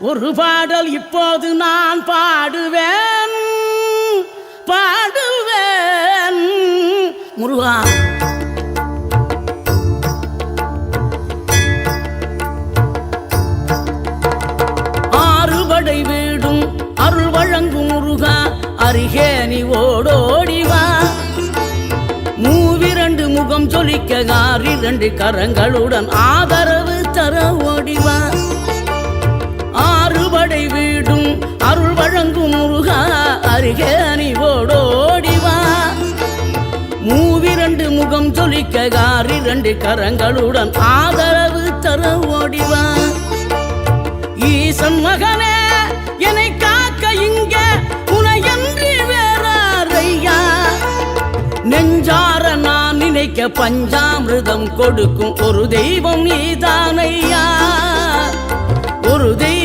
ஒரு பாடல் இப்போது நான் பாடுவேன் பாடுவேன். முருகா. ஆறுபடை வீடும் அருள் வழங்கும் முருகா அருகே நீ ஓடோடிவா மூவிரண்டு முகம் சொலிக்க ஆறிரண்டு கரங்களுடன் ஆதரவு தர ஓடிவா படை வீடும் அருள் வழங்கும் முருகா அருகே நீ ஓடோடிவா மூவிரண்டு முகம் சொலிக்க ஆறிரண்டு கரங்களுடன் ஆதரவு தர ஓடிவா ஈசன் மகனே என்னை காக்க இங்க உனையன்றி வேறாரையா? நெஞ்சார நான் நினைக்க பஞ்சாமிர்தம் கொடுக்கும் ஒரு தெய்வம் நீதானையா? ஒரு தெய்வம்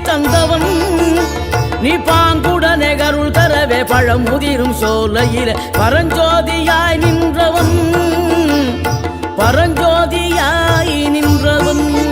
தந்தவன். நீ பாங்குடனே கருள் தரவே பழம் முதிரும் சோலையில. பரஞ்சோதியாய் நின்றவன். பரஞ்சோதியாய் நின்றவன்.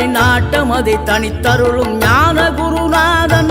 பக்தர்களின் நாட்டம் அதை தனித்தருளும் ஞான குருநாதன்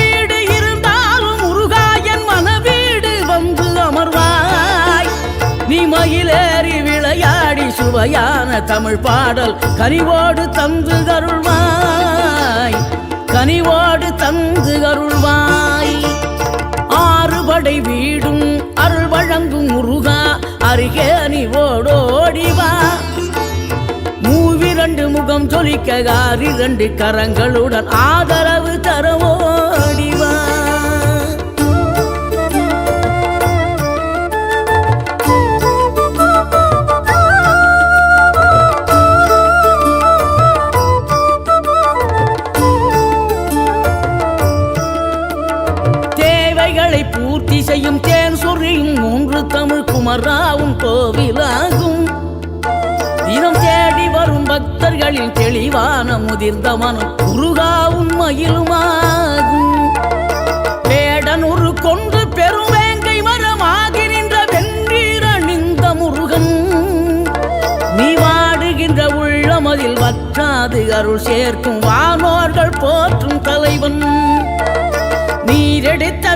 சுவையான தமிழ் பாடல் கனிவோடு தந்து அருள்வாய். கனிவோடு தந்து அருள்வாய். ஆறுபடை வீடும் அருள் வழங்கும் முருகா அருகே அணிவோடோடிவா மூவிரண்டு முகம் ஜொலிக்க ஆறிரண்டு கரங்களுடன் ஆதரவு தரவோ நிறைவான முதிர்ந்த மனம் குருகாவும் மயிலுமாகும் வேடனுரு கொண்டு பெருவேங்கை மரமாகி நின்ற வென்றீர் அணிந்த முருகன். நீ வாடுகின்ற உள்ளமதில் வற்றாது அருள் சேர்க்கும் வானோர்கள் போற்றும் தலைவன். நீரெடுத்த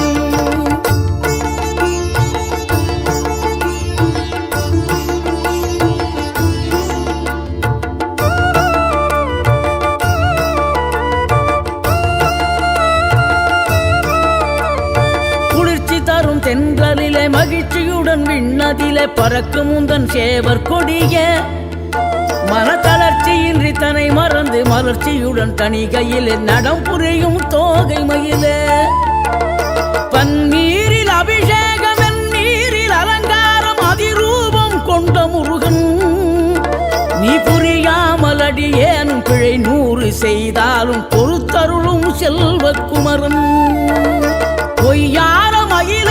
மகிழ்ச்சியுடன் விண்ணதிலே பறக்கும் உந்தன் சேவர் கொடிய. மனத்தளர்ச்சியின்றி தன்னை மறந்து மலர்ச்சியுடன் தணிகையிலே நடம் புரியும் தோகை மயிலே. பன்னீரில் அபிஷேகம் நீரில் அலங்காரம் அதிரூபம் கொண்ட முருகன். நீ புரியாமல் அடியேனும் பிழை நூறு செய்தாலும் பொறுத்தருளும் செல்வக்குமரன் பொய்யார மயில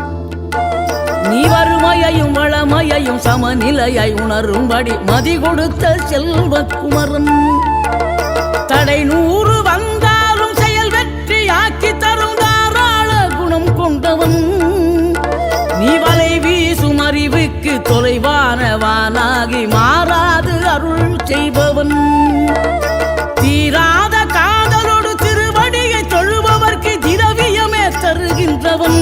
நீ வறுமையையும் வளமையையும் சமநிலையை உணரும்படி மதி கொடுத்த செல்வ குமரன் தடை நூறு வந்தாலும் செயல் வெற்றி ஆக்கி தரும் தாராள குணம் கொண்டவன். நீ வலை வீசும் அறிவுக்கு தொலைவானவானாகி மாறாது அருள் செய்பவன். தீராத காதலோடு திருவடியை தொழுபவர்க்கு திரவியமே தருகின்றவன்.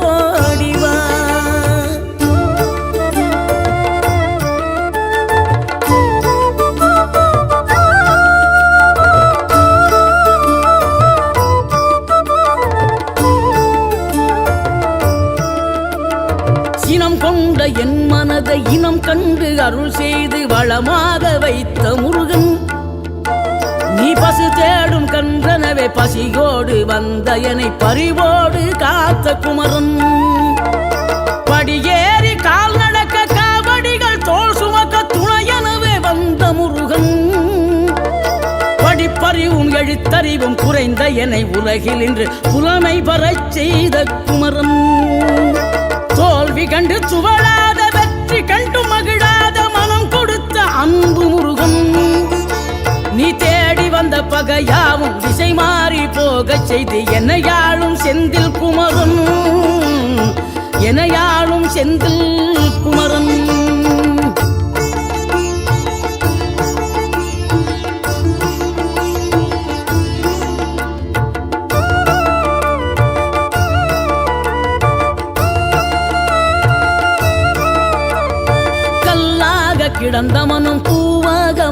என் இனம் கண்டு அருள் செய்து வளமாக வைத்த முருகன். நீ பசு தேடும் கன்றனவே பசியோடு வந்த எனை பறிவோடு காத்த குமரன். படியேறி கால் நடக்க காவடிகள் தோல் சுமக்க துணையனவே வந்த முருகன். படிப்பறிவும் எழுத்தறிவும் குறைந்த எனை உலகில் இன்று புலமை பெறச் செய்த குமரன். தோல்வி கண்டு சுவழாத அன்பு முருகன். நீ தேடி வந்த பகையாவும் திசை மாறி போகச் செய்து என்னையாளும் செந்தில் குமரன். என்னையாளும் செந்தில் குமரன். கிடந்த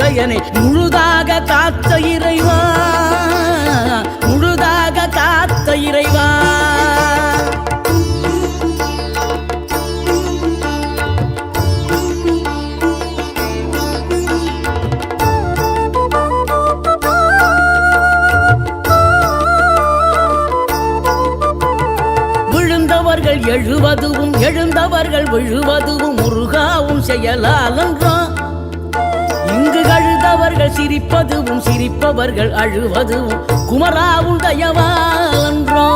இருந்த முழுதாக காத்த இறைவா முழுதாக காத்த இறைவா. எழுவதுவும் எழுந்தவர்கள் விழுவதுவும் முருகாவும் செயலாலன்றோ இங்கு அழுதவர்கள் சிரிப்பதுவும் சிரிப்பவர்கள் அழுவதுவும். குமராவும் தயவாலன்றோ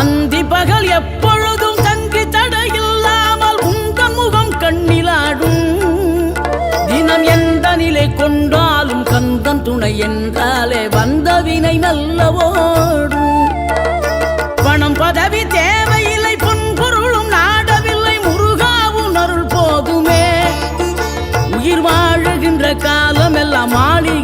அந்தி பகல் எப்பொழுதும் தங்கி தடையில்லாமல் உங்கள் முகம் கண்ணிலாடும். தினம் எந்த நிலை கொண்டாலும் கந்தன் துணை என்றாலே வந்த வினை நல்லவோடும்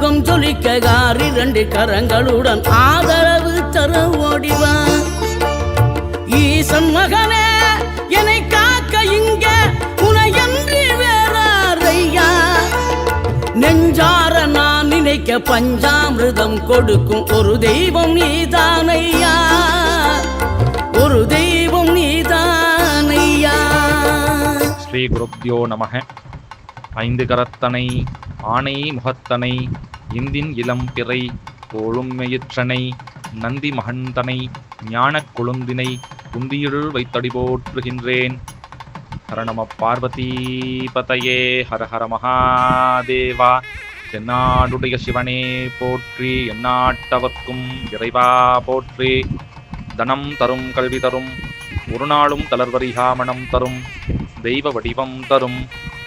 முகம் ஜொலிக்க சொலிக்க ஆறிரண்டு கரங்களுடன் ஆதரவு தர ஓடிவா. ஈசன் மகனே என்னை காக்க இங்க உனையன்றி வேறாரையா? நெஞ்சார நான் நினைக்க பஞ்சாமிரதம் கொடுக்கும் ஒரு தெய்வம் நீதானையா? ஒரு தெய்வம் நீதானையா? ஸ்ரீ குருப்தியோ நமக. ஐந்து கரத்தனை ஆணை முகத்தனை இந்தின் இளம் பிறை தோளும் மெயிற்றனை நந்தி மகந்தனை ஞானக் கொழுந்தினை குந்தியுள் வைத்தடி போற்றுகின்றேன். ஹரணம பார்வதி பதையே ஹர ஹர மகாதேவா. தென்னாடுடைய சிவனே போற்றி எந்நாட்டவர்க்கும் இறைவா போற்றி. தனம் தரும் கல்வி தரும் ஒரு நாளும் தளர்வரிகாமணம் தரும் தெய்வ வடிவம் தரும்.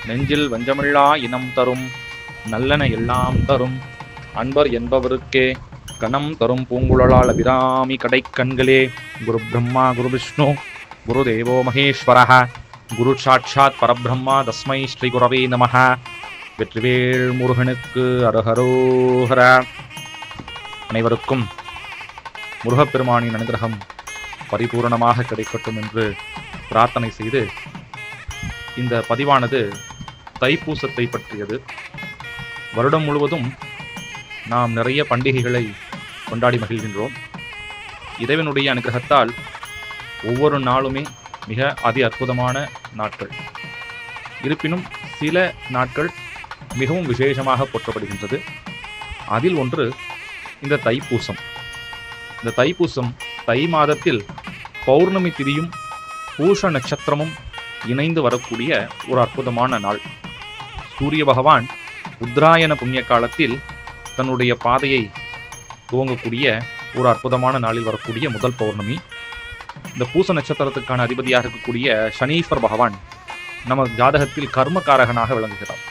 நெஞ்சில் வஞ்சமில்லா இனம் தரும் நல்லன எல்லாம் தரும். அன்பர் என்பவருக்கே கணம் தரும் பூங்குழலால் அபிராமி கடைக்கண்களே. குரு பிரம்மா குரு விஷ்ணு குரு தேவோ மகேஸ்வரः குரு சாட்சாத் பரபிரம்மா தஸ்மை ஸ்ரீ குரவே நம வெற்றிவேல் முருகனுக்கு அரஹரோஹர அனைவருக்கும் முருகப்பெருமானின் அனுகிரகம் பரிபூரணமாக கிடைக்கட்டும் என்று பிரார்த்தனை செய்து இந்த பதிவானது தைப்பூசத்தை பற்றியது. வருடம் முழுவதும் நாம் நிறைய பண்டிகைகளை கொண்டாடி மகிழ்கின்றோம். இறைவனுடைய அனுகிரகத்தால் ஒவ்வொரு நாளுமே மிக அதி அற்புதமான நாட்கள். இருப்பினும் சில நாட்கள் மிகவும் விசேஷமாக போற்றப்படுகின்றது. அதில் ஒன்று இந்த தைப்பூசம். இந்த தைப்பூசம் தை மாதத்தில் பௌர்ணமி திதியும் பூஷ நட்சத்திரமும் இணைந்து வரக்கூடிய ஒரு அற்புதமான நாள். சூரிய பகவான் உத்தராயண புண்ணிய காலத்தில் தன்னுடைய பாதையை துவங்கக்கூடிய ஒரு அற்புதமான நாளில் வரக்கூடிய முதல் பௌர்ணமி. இந்த பூச நட்சத்திரத்துக்கான அதிபதியாக இருக்கக்கூடிய சனீஸ்வர் பகவான் நம்ம ஜாதகத்தில் கர்மகாரகனாக விளங்குகிறார்.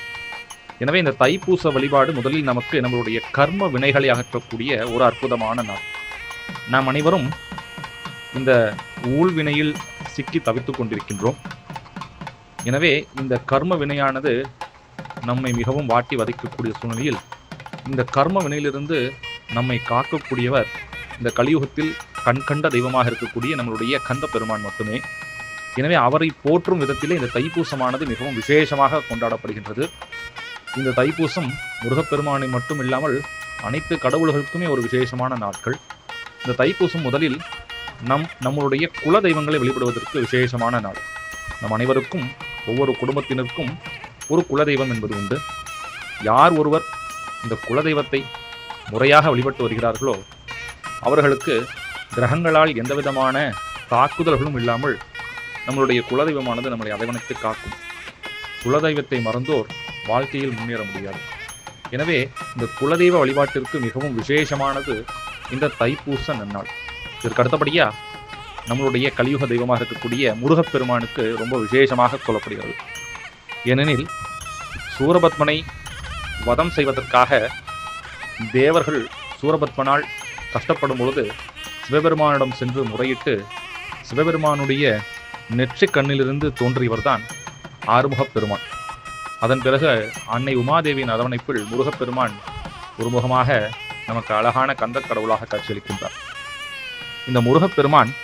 எனவே இந்த தைப்பூச வழிபாடு முதலில் நமக்கு நம்மளுடைய கர்ம வினைகளை அகற்றக்கூடிய ஒரு அற்புதமான நாள். நாம் அனைவரும் இந்த ஊழ்வினையில் சிக்கி தவித்துக் கொண்டிருக்கின்றோம். எனவே இந்த கர்ம வினையானது நம்மை மிகவும் வாட்டி வதைக்கக்கூடிய சூழ்நிலையில் இந்த கர்ம வினையிலிருந்து நம்மை காக்கக்கூடியவர் இந்த கலியுகத்தில் கண்கண்ட தெய்வமாக இருக்கக்கூடிய நம்மளுடைய கந்த பெருமான் மட்டுமே. எனவே அவரை போற்றும் விதத்திலே இந்த தைப்பூசமானது மிகவும் விசேஷமாக கொண்டாடப்படுகின்றது. இந்த தைப்பூசம் முருகப்பெருமானை மட்டும் இல்லாமல் அனைத்து கடவுள்களுக்குமே ஒரு விசேஷமான நாட்கள். இந்த தைப்பூசம் முதலில் நம் நம்மளுடைய குல தெய்வங்களை வெளிப்படுவதற்கு விசேஷமான நாள். நம் அனைவருக்கும் ஒவ்வொரு குடும்பத்தினருக்கும் ஒரு குலதெய்வம் என்பது உண்டு. யார் ஒருவர் இந்த குலதெய்வத்தை முறையாக வழிபட்டு வருகிறார்களோ அவர்களுக்கு கிரகங்களால் எந்தவிதமான தாக்குதல்களும் இல்லாமல் நம்மளுடைய குலதெய்வமானது நம்மளை அரவணைத்து காக்கும். குலதெய்வத்தை மறந்தோர் வாழ்க்கையில் முன்னேற முடியாது. எனவே இந்த குலதெய்வ வழிபாட்டிற்கு மிகவும் விசேஷமானது இந்த தைப்பூச நன்னாள். இதற்கு அடுத்தபடியா நம்மளுடைய கலியுக தெய்வமாக இருக்கக்கூடிய முருகப்பெருமானுக்கு ரொம்ப விசேஷமாக சொல்லப்படுகிறது. ஏனெனில் சூரபத்மனை வதம் செய்வதற்காக தேவர்கள் சூரபத்மனால் கஷ்டப்படும் பொழுது சிவபெருமானிடம் சென்று முறையிட்டு சிவபெருமானுடைய நெற்றி கண்ணிலிருந்து தோன்றியவர்தான் ஆறுமுகப் பெருமான். அதன் பிறகு அன்னை உமாதேவியின் அரவணைப்பில் முருகப்பெருமான் ஒருமுகமாக நமக்கு அழகான கந்தக் கடவுளாக காட்சியளிக்கின்றார். இந்த முருகப்பெருமான்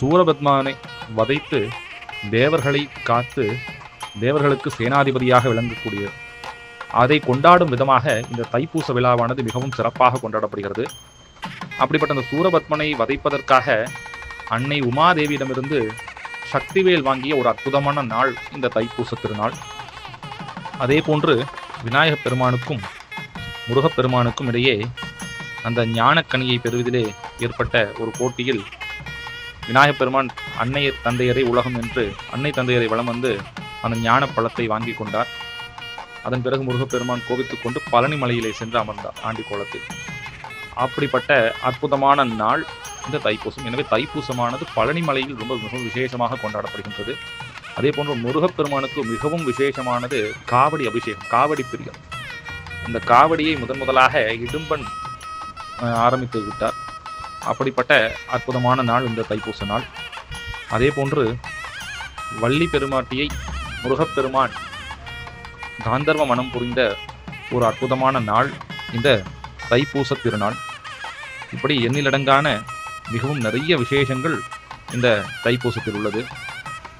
சூரபத்மானை வதைத்து தேவர்களை காத்து தேவர்களுக்கு சேனாதிபதியாக விளங்கக்கூடிய அதை கொண்டாடும் விதமாக இந்த தைப்பூச விழாவானது மிகவும் சிறப்பாக கொண்டாடப்படுகிறது. அப்படிப்பட்ட அந்த சூரபத்மனை வதைப்பதற்காக அன்னை உமாதேவியிடமிருந்து சக்திவேல் வாங்கிய ஒரு அற்புதமான நாள் இந்த தைப்பூச திருநாள். அதே போன்று விநாயகப் பெருமானுக்கும் முருகப்பெருமானுக்கும் இடையே அந்த ஞானக்கனியை பெறுவதிலே ஏற்பட்ட ஒரு போட்டியில் விநாயகப் பெருமான் அன்னைய தந்தையரை உலகம் என்று அன்னை தந்தையரை வளம் வந்து அந்த ஞான பழத்தை வாங்கி கொண்டார். அதன் பிறகு முருகப்பெருமான் கோபித்துக் கொண்டு பழனி மலையிலே சென்று அமர்ந்தார் ஆண்டி கோலத்தில் அப்படிப்பட்ட அற்புதமான நாள் இந்த தைப்பூசம். எனவே தைப்பூசமானது பழனி மலையில் ரொம்ப மிகவும் விசேஷமாக கொண்டாடப்படுகின்றது. அதே போன்று முருகப்பெருமானுக்கு மிகவும் விசேஷமானது காவடி அபிஷேகம் காவடி பிரியம். இந்த காவடியை முதன் முதலாக இடும்பன் ஆரம்பித்து விட்டார். அப்படிப்பட்ட அற்புதமான நாள் இந்த தைப்பூச நாள். அதே போன்று வள்ளி பெருமாட்டியை முருகப்பெருமான். காந்தர்வ மனம் புரிந்த ஒரு அற்புதமான நாள் இந்த தைப்பூச திருநாள். இப்படி எண்ணிலடங்கான மிகவும் நிறைய விசேஷங்கள் இந்த தைப்பூசத்தில் உள்ளது.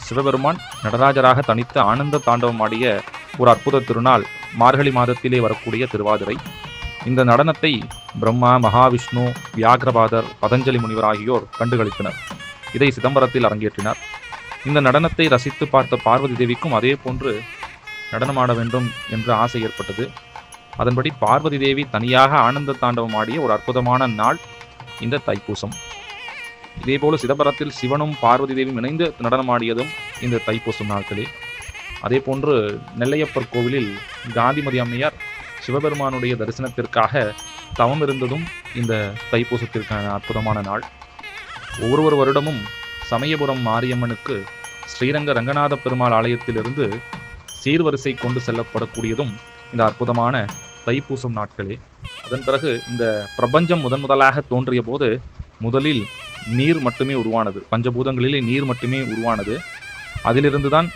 சிவபெருமான் நடராஜராக தனித்த ஆனந்த தாண்டவம் ஆடிய ஒரு அற்புத திருநாள் மார்கழி மாதத்திலே வரக்கூடிய திருவாதிரை. இந்த நடனத்தை பிரம்மா மகாவிஷ்ணு வியாகிரபாதர் பதஞ்சலி முனிவர் ஆகியோர் கண்டுகளித்தனர். இதை சிதம்பரத்தில் அரங்கேற்றினார். இந்த நடனத்தை ரசித்து பார்த்த பார்வதி தேவிக்கும் அதே போன்று நடனமாட வேண்டும் என்ற ஆசை ஏற்பட்டது. அதன்படி பார்வதி தேவி தனியாக ஆனந்த தாண்டவம் ஆடிய ஒரு அற்புதமான நாள் இந்த தைப்பூசம். இதேபோல சிதம்பரத்தில் சிவனும் பார்வதி தேவியும் இணைந்து நடனமாடியதும் இந்த தைப்பூசம் நாட்களே. அதே போன்று நெல்லையப்பர் கோவிலில் காந்திமதி அம்மையார் சிவபெருமானுடைய தரிசனத்திற்காக தவம் இருந்ததும் இந்த தைப்பூசத்திற்கான அற்புதமான நாள். ஒவ்வொரு வருடமும் சமயபுரம் மாரியம்மனுக்கு ஸ்ரீரங்க ரங்கநாத பெருமாள் ஆலயத்திலிருந்து சீர்வரிசை கொண்டு செல்லப்படக்கூடியதும் இந்த அற்புதமான தைப்பூசம் நாட்களே. அதன் பிறகு இந்த பிரபஞ்சம் முதன் முதலாக தோன்றிய போது முதலில் நீர் மட்டுமே உருவானது. பஞ்சபூதங்களிலே நீர் மட்டுமே உருவானது. அதிலிருந்து தான்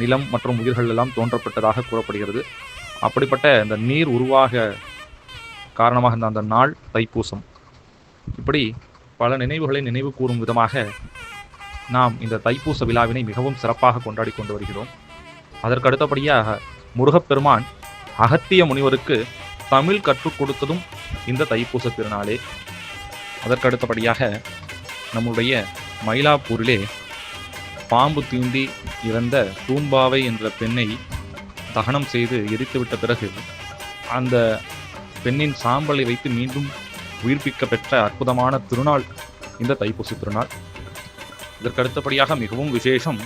நிலம் மற்றும் உயிர்கள் எல்லாம் தோன்றப்பட்டதாக கூறப்படுகிறது. அப்படிப்பட்ட இந்த நீர் உருவாக காரணமாக இருந்த அந்த நாள் தைப்பூசம். இப்படி பல நினைவுகளை நினைவு கூறும் விதமாக நாம் இந்த தைப்பூச விழாவினை மிகவும் சிறப்பாக கொண்டாடி கொண்டு வருகிறோம். அதற்கு அடுத்தபடியாக முருகப்பெருமான் அகத்திய முனிவருக்கு தமிழ் கற்றுக் கொடுத்ததும் இந்த தைப்பூச திருநாளே. அதற்கு அடுத்தபடியாக நம்முடைய மயிலாப்பூரிலே பாம்பு தீண்டி இறந்த தூம்பாவை என்ற பெண்ணை தகனம் செய்து எரித்துவிட்ட பிறகு அந்த பெண்ணின் சாம்பலை வைத்து மீண்டும் உயிர்ப்பிக்க பெற்ற அற்புதமான திருநாள் இந்த தைப்பூசி திருநாள். இதற்கு அடுத்தபடியாக மிகவும் விசேஷம்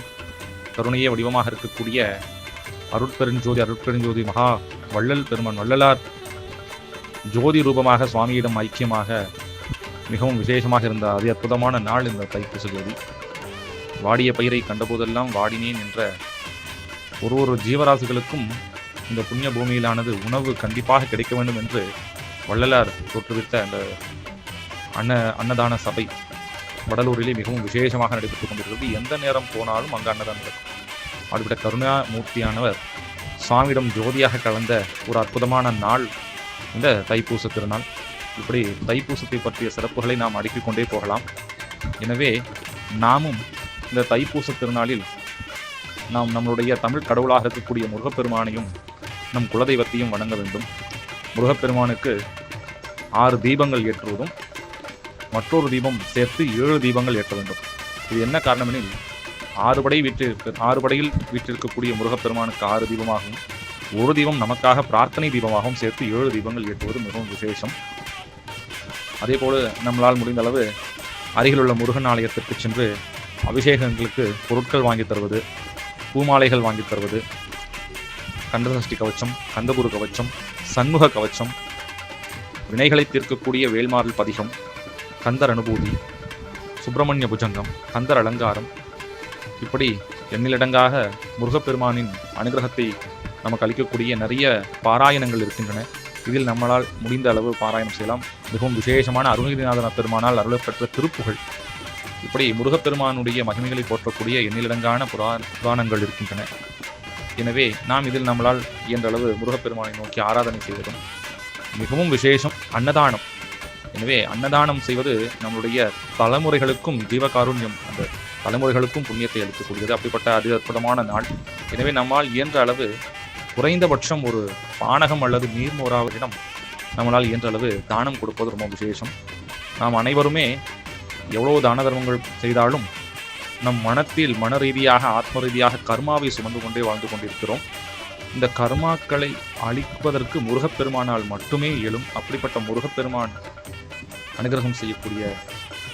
கருணைய வடிவமாக இருக்கக்கூடிய அருட்பெருஞ்சோதி அருட்பெருஞ்சோதி மகா வள்ளல் பெருமன் வள்ளலார் ஜோதி ரூபமாக சுவாமியிடம் ஐக்கியமாக மிகவும் விசேஷமாக இருந்த அதி அற்புதமான நாள் இந்த தைப்பூச ஜோதி வாடிய பயிரை கண்டபோதெல்லாம் வாடினேன் என்ற ஒரு ஒரு ஜீவராசிகளுக்கும் இந்த புண்ணிய பூமியிலானது உணவு கண்டிப்பாக கிடைக்க வேண்டும் என்று வள்ளலார் தோற்றுவித்த அந்த அன்ன அன்னதான சபை. வடலூரிலே மிகவும் விசேஷமாக நடைபெற்றுக் கொண்டிருக்கிறது. எந்த நேரம் போனாலும் அங்கு அன்னதானம் நடக்கும். அப்படிப்பட்ட கருணாமூர்த்தியானவர் சாமியிடம் ஜோதியாக கலந்த ஒரு அற்புதமான நாள் இந்த தைப்பூச திருநாள். இப்படி தைப்பூசத்தை பற்றிய சிறப்புகளை நாம் அடுக்கிக் கொண்டே போகலாம். எனவே நாமும் இந்த தைப்பூச திருநாளில் நாம் நம்மளுடைய தமிழ் கடவுளாக இருக்கக்கூடிய முருகப்பெருமானையும் நம் குலதெய்வத்தையும் வணங்க வேண்டும். முருகப்பெருமானுக்கு ஆறு தீபங்கள் ஏற்றுவதும் மற்றொரு தீபம் சேர்த்து ஏழு தீபங்கள் ஏற்ற வேண்டும். இது என்ன காரணமெனில் ஆறு படை வீட்டிற்கு ஆறு படையில் வீற்றிருக்கக்கூடிய முருகப்பெருமானுக்கு ஆறு தீபமாகவும் ஒரு தீபம் நமக்காக பிரார்த்தனை தீபமாகவும் சேர்த்து ஏழு தீபங்கள் ஏற்றுவது மிகவும் விசேஷம். அதே போல நம்மளால் முடிந்த அளவு அருகிலுள்ள முருகன் ஆலயத்திற்கு சென்று அபிஷேகங்களுக்கு பொருட்கள் வாங்கி தருவது பூமாலைகள் வாங்கி தருவது கண்டசஷ்டி கவச்சம் கந்தகுரு கவச்சம் சண்முக கவச்சம் வினைகளை தீர்க்கக்கூடிய வேல்மாறல் பதிகம் கந்தர் அனுபூதி சுப்பிரமணிய புஜங்கம் கந்தர் அலங்காரம். இப்படி எண்ணிலடங்காக முருகப்பெருமானின் அனுகிரகத்தை நமக்கு அளிக்கக்கூடிய நிறைய பாராயணங்கள் இருக்கின்றன. இதில் நம்மளால் முடிந்த அளவு பாராயணம் செய்யலாம். மிகவும் விசேஷமான அருணகிரிநாதன பெருமானால் அருளப்பெற்ற திருப்புகள் இப்படி முருகப்பெருமானுடைய மகிமைகளை போற்றக்கூடிய எண்ணிலடங்கான புரா புராணங்கள் இருக்கின்றன. எனவே நாம் இதில் நம்மளால் இயன்ற அளவு முருகப்பெருமானை நோக்கி ஆராதனை செய்வதும் மிகவும் விசேஷம் அன்னதானம். எனவே அன்னதானம் செய்வது நம்மளுடைய தலைமுறைகளுக்கும் ஜீவகாருண்யம் அந்த தலைமுறைகளுக்கும் புண்ணியத்தை அளிக்கக்கூடியது. அப்படிப்பட்ட அதி அற்புதமான நாள். எனவே நம்மால் இயன்ற அளவு குறைந்தபட்சம் ஒரு பானகம் அல்லது நீர்மோராவரிடம் நம்மளால் இயன்ற அளவு தானம் கொடுப்பது ரொம்ப விசேஷம். நாம் அனைவருமே எவ்வளவு தான தர்மங்கள் செய்தாலும் நம் மனத்தில் மன ரீதியாக ஆத்ம ரீதியாக கர்மாவை சுமந்து கொண்டே வாழ்ந்து கொண்டிருக்கிறோம். இந்த கர்மாக்களை அழிப்பதற்கு முருகப்பெருமானால் மட்டுமே இயலும். அப்படிப்பட்ட முருகப்பெருமான் அனுகிரகம் செய்யக்கூடிய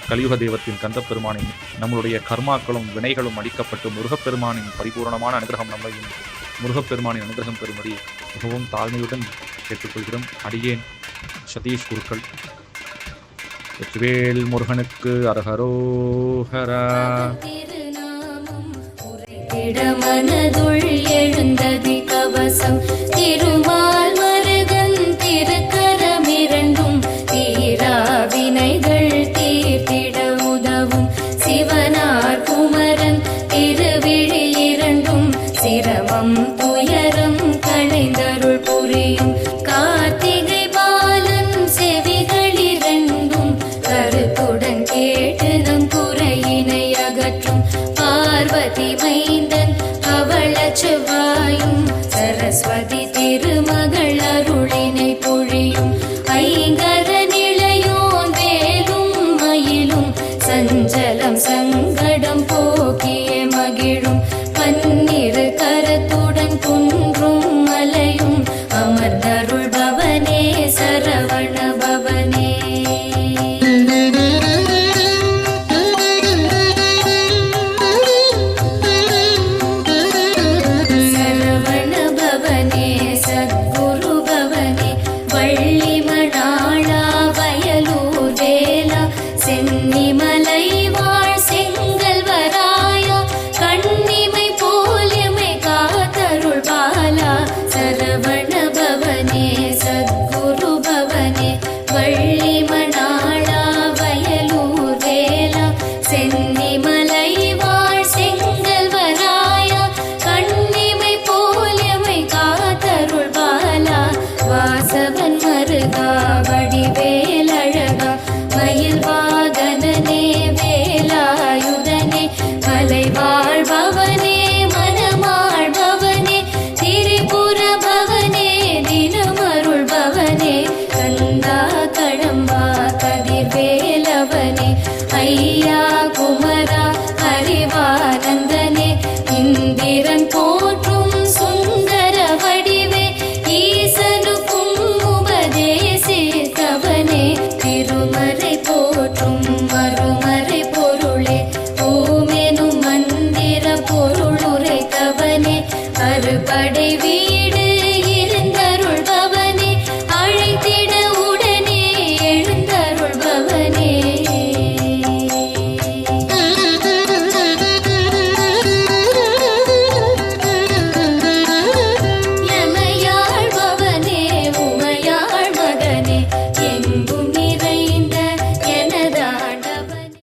கலியுக தெய்வத்தின் கந்தப்பெருமானின் நம்மளுடைய கர்மாக்களும் வினைகளும் அளிக்கப்பட்டு முருகப்பெருமானின் பரிபூரணமான அனுகிரகம் நம்மையும் முருகப்பெருமானின் அனுகிரகம் பெறும்படி மிகவும் தாழ்மையுடன் கேட்டுக்கொள்கிறோம். அடியேன் சதீஷ் குருக்கள். வெற்றிவேல் முருகனுக்கு அரஹரோஹரா. திருநாமம் மனதுள் எழுந்ததி கவசம் திருமா பார்வதி